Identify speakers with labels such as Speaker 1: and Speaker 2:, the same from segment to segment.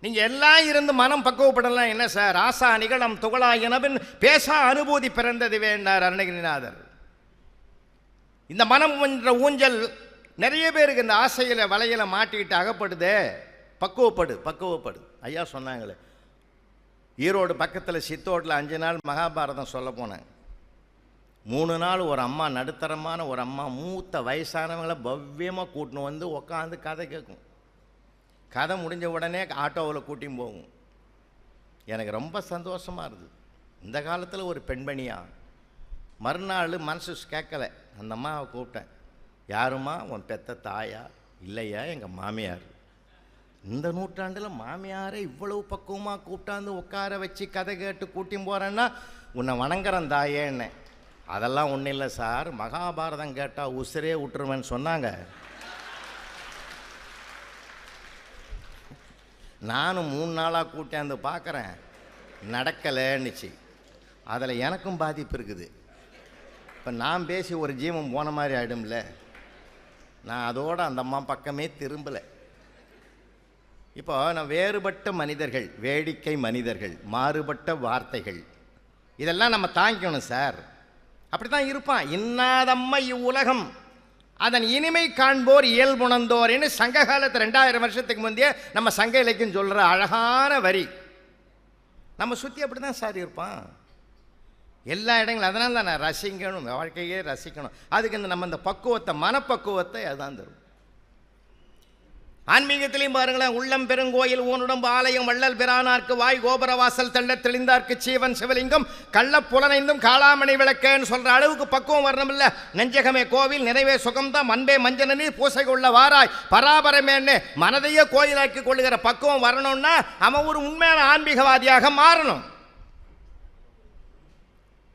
Speaker 1: நீங்கள் எல்லாம் இருந்து மனம் பக்குவப்படலாம். என்ன சார்? ஆசா நிகழம் துகளா எனவின் பேசா அனுபூதி பிறந்தது வேண்டார் அருணகிரிநாதர். இந்த மனம் என்ற ஊஞ்சல் நிறைய பேருக்கு இந்த ஆசையில் வலையில மாட்டிக்கிட்டு அகப்படுதே. பக்குவப்படு பக்குவப்படு. ஐயா சொன்னாங்களே. ஈரோடு பக்கத்தில் சித்தோட்டில் அஞ்சு நாள் மகாபாரதம் சொல்ல போனேன். மூணு நாள் ஒரு அம்மா நடுத்தரமான ஒரு அம்மா மூத்த வயசானவங்களை பவ்யமாக கூட்டின்னு வந்து உக்காந்து கதை கேட்கும். கதை முடிஞ்ச உடனே ஆட்டோவில் கூட்டியும் போகும். எனக்கு ரொம்ப சந்தோஷமாக இருந்தது. இந்த காலத்தில் ஒரு பெண்மணியா. மறுநாள் மனசு கேட்கல. அந்த அம்மாவை கூப்பிட்டேன். யாரும்மா? உன் பெத்த தாயா? இல்லையா? எங்கள் மாமியார்? இந்த நூற்றாண்டில் மாமியாரை இவ்வளவு பக்குவமாக கூப்பிட்டாந்து உட்கார வச்சு கதை கேட்டு கூட்டியும் போகிறேன்னா உன்னை வணங்குறேன் தாயேன்னு அதெல்லாம் ஒன்றும் இல்லை சார். மகாபாரதம் கேட்டால் உசிரே விட்டுருவேன்னு சொன்னாங்க. நானும் மூணு நாளாக கூட்டியாந்து பார்க்குறேன் நடக்கலைன்னுச்சு. அதில் எனக்கும் பாதிப்பு இருக்குது. இப்போ நான் பேசி ஒரு ஜீவம் போன மாதிரி ஆகிடும்ல நான் அதோட அந்த அம்மா பக்கமே திரும்பலை. இப்போ நான் வேறுபட்ட மனிதர்கள் வேடிக்கை மனிதர்கள் மாறுபட்ட வார்த்தைகள் இதெல்லாம் நம்ம தாங்கிக்கணும் சார். அப்படி தான் இருப்பான். இன்னாதம்மா இவ்வுலகம். அதன் இனிமை காண்போர் இயல்புணர்ந்தோர்னு சங்க காலத்து ரெண்டாயிரம் வருஷத்துக்கு முந்தைய நம்ம சங்க இலக்கியம் சொல்கிற அழகான வரி. நம்ம சுற்றி அப்படி தான் சார் இருப்பான் எல்லா இடங்களும் அதனால தான் நான் ரசிக்கணும் வாழ்க்கையே ரசிக்கணும். அதுக்கு இந்த நம்ம இந்த பக்குவத்தை மனப்பக்குவத்தை அதான் தரும். ஆன்மீகத்திலையும் பாருங்களேன் உள்ளம் பெருங்கோயில் ஊனுடம்பு ஆலயம் வள்ளல் பிரானார்க்கு வாய் கோபுர வாசல் தள்ள தெளிந்தார்க்கு சீவன் சிவலிங்கம் கள்ள புலனைந்தும் காளாமணி விளக்கேன்னு சொல்ற அளவுக்கு பக்குவம் வரணும் இல்ல நெஞ்சகமே கோவில் நிறைவே சுகம்தான் அன்பே மஞ்சனி பூசை கொள்ள வாராய். பராபரமேன்னு மனதையே கோயிலாக்கி கொள்ளுகிற பக்குவம் வரணும்னா அவன் ஒரு உண்மையான ஆன்மீகவாதியாக மாறணும்.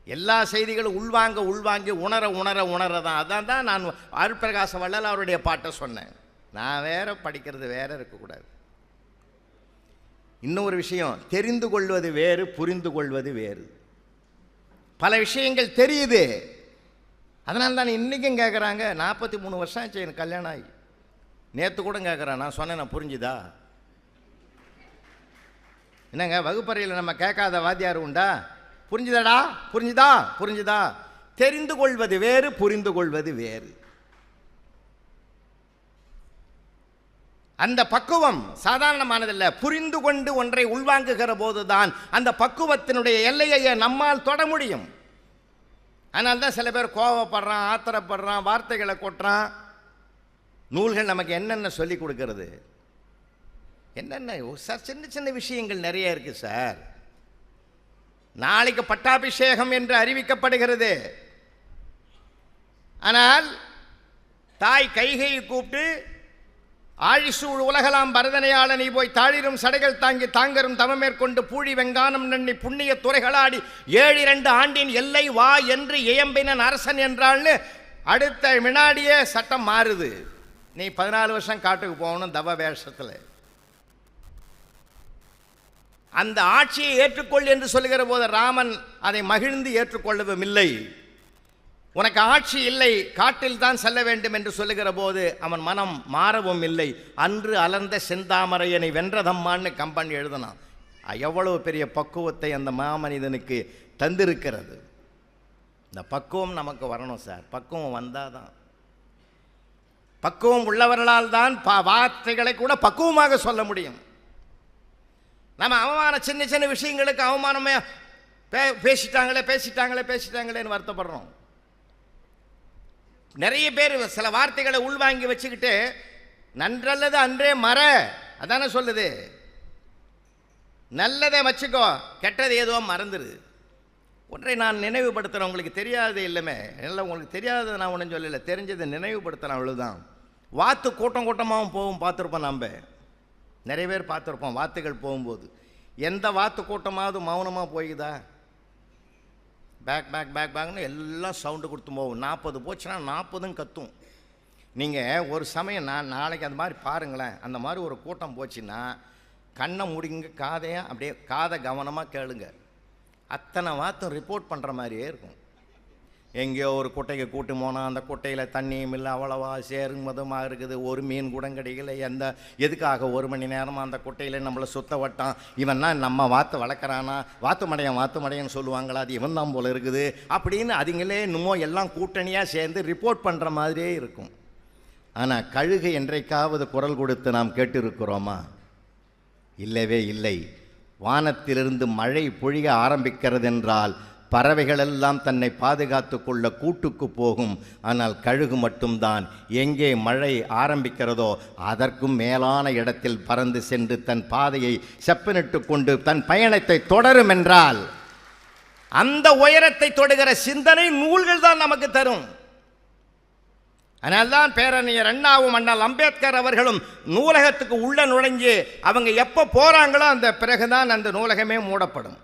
Speaker 1: எல்லா செய்திகளும் உள்வாங்க உள்வாங்கி உணர உணர உணர தான் அதான் தான் நான் அருட்பிரகாச வள்ளல் அவருடைய பாட்டை சொன்னேன். நான் வேற படிக்கிறது வேற இருக்கக்கூடாது. இன்னொரு விஷயம் தெரிந்து கொள்வது வேறு புரிந்து கொள்வது வேறு. பல விஷயங்கள் தெரியுது. அதனால தான் இன்றைக்கும் கேட்குறாங்க நாற்பத்தி மூணு வருஷம் ஆச்சு எனக்கு கல்யாணம் ஆகி. நேற்று கூட கேட்குறேன் நான் சொன்னேன் நான் புரிஞ்சுதா? என்னங்க வகுப்பறையில் நம்ம கேட்காத வாத்தியார் உண்டா? புரிஞ்சுதாடா? புரிஞ்சுதா? புரிஞ்சுதா? தெரிந்து கொள்வது வேறு புரிந்து கொள்வது வேறு. அந்த பக்குவம் சாதாரணமானதல்ல. புரிந்து கொண்டு ஒன்றை உள்வாங்குகிற போதுதான் அந்த பக்குவத்தினுடைய எல்லையை நம்மால் தொட முடியும். அதனால தான் சில பேர் கோவப்படுறான் ஆத்திரப்படுறான் வார்த்தைகளை கொட்டுறான். நூல்கள் நமக்கு என்னென்ன சொல்லி கொடுக்கறது? என்னென்ன? சார் சின்ன சின்ன விஷயங்கள் நிறைய இருக்குது சார். நாளைக்கு பட்டாபிஷேகம் என்று அறிவிக்கப்படுகிறது. ஆனால் தாய் கைகையை கூப்பிட்டு ஆழிசூழ் உலகலாம் பரதனையாள நீ போய் தாழிரும் சடைகள் தாங்கி தாங்கரும் தவமேற்கொண்டு பூழி வெங்கானம் நன்னி புண்ணிய துறைகளாடி ஏழு இரண்டு ஆண்டின் எல்லை வா என்று இயம்பினன் அரசன் என்றாள்னு அடுத்த வினாடியே சட்டம் மாறுது. நீ பதினாலு வருஷம் காட்டுக்கு போகணும் தவ வேஷத்தில். அந்த ஆட்சியை ஏற்றுக்கொள் என்று சொல்லுகிற போது ராமன் அதை மகிழ்ந்து ஏற்றுக்கொள்ளவும் இல்லை. உனக்கு ஆட்சி இல்லை காட்டில் தான் செல்ல வேண்டும் என்று சொல்லுகிற போது அவன் மனம் மாறவும் இல்லை. அன்று அலர்ந்த செந்தாமரையனை வென்றதம்மான்னு கம்பன் எழுதினான். எவ்வளவு பெரிய பக்குவத்தை அந்த மாமனிதனுக்கு தந்திருக்கிறது. இந்த பக்குவம் நமக்கு வரணும் சார். பக்குவம் வந்தால் தான் பக்குவம் உள்ளவர்களால் தான் பா வார்த்தைகளை கூட பக்குவமாக சொல்ல முடியும். நம்ம அவமான சின்ன சின்ன விஷயங்களுக்கு அவமானமே பே பேசிட்டாங்களே பேசிட்டாங்களே பேசிட்டாங்களேன்னு வருத்தப்படுறோம். நிறைய பேர் சில வார்த்தைகளை உள்வாங்கி வச்சுக்கிட்டு நன்றல்லது அன்றே மற. அதானே சொல்லுது. நல்லதை வச்சுக்கோ கெட்டது ஏதோ மறந்துடுது ஒன்றை நான் நினைவுபடுத்துகிறேன் உங்களுக்கு தெரியாதது இல்லைமே. இல்லை உங்களுக்கு தெரியாதது நான் ஒன்றும் சொல்லலை. தெரிஞ்சதை நினைவுபடுத்துகிறேன் அவ்வளோதான் வாத்து கூட்டம் கூட்டமாகவும் போகும் பார்த்துருப்போம் நம்ம நிறைய பேர் பார்த்துருப்போம் வாத்துகள் போகும்போது. எந்த வாத்து கூட்டமாவது மௌனமாக போய்க்குதா பேக் பேக் பேக் பேக்னு எல்லாம் சவுண்டு கொடுத்து போகும் நாற்பது போச்சுன்னா நாற்பதும் கத்தும். நீங்கள் ஒரு சமயம் நான் நாளைக்கு அந்த மாதிரி பாருங்களேன். அந்த மாதிரி ஒரு கூட்டம் போச்சுன்னா கண்ணை முடிங்க காதையாக அப்படியே காதை கவனமாக கேளுங்க. அத்தனை வார்த்தை ரிப்போர்ட் பண்ணுற மாதிரியே இருக்கும். எங்கேயோ ஒரு குட்டைக்கு கூட்டு போனால் அந்த குட்டையில் தண்ணியும் இல்லை அவ்வளவா சேரும் மதமாக இருக்குது. ஒரு மீன் கூட கிடைக்கல. எந்த எதுக்காக ஒரு மணி நேரமாக அந்த குட்டையில் நம்மளை சுத்த வட்டான்? இவன்னா நம்ம வாத்து வளர்க்குறானா? வாத்து மடையன் வாத்து மடையன்னு சொல்லுவாங்களா? அது இவன் தான் போல் இருக்குது. அப்படின்னு அதுங்களே இன்னமும் எல்லாம் கூட்டணியாக சேர்ந்து ரிப்போர்ட் பண்ணுற மாதிரியே இருக்கும். ஆனால் கழுகு என்றைக்காவது குரல் கொடுத்து நாம் கேட்டிருக்கிறோமா? இல்லவே இல்லை. வானத்திலிருந்து மழை பொழிய ஆரம்பிக்கிறதென்றால் பறவைகளெல்லாம் தன்னை பாதுகாத்து கொள்ள கூட்டுக்கு போகும். ஆனால் கழுகு மட்டும்தான். எங்கே மழை ஆரம்பிக்கிறதோ அதற்கும் மேலான இடத்தில் பறந்து சென்று தன் பாதையை செப்பனிட்டு கொண்டு தன் பயணத்தை தொடரும் என்றால் அந்த உயரத்தை தொடுகிற சிந்தனை நூல்கள் தான் நமக்கு தரும். அதனால்தான் பேரறிஞர் அண்ணாவும் அண்ணல் அம்பேத்கர் அவர்களும் நூலகத்துக்கு உள்ள நுழைஞ்சு அவங்க எப்போ போகிறாங்களோ அந்த பிறகுதான் அந்த நூலகமே மூடப்படும்.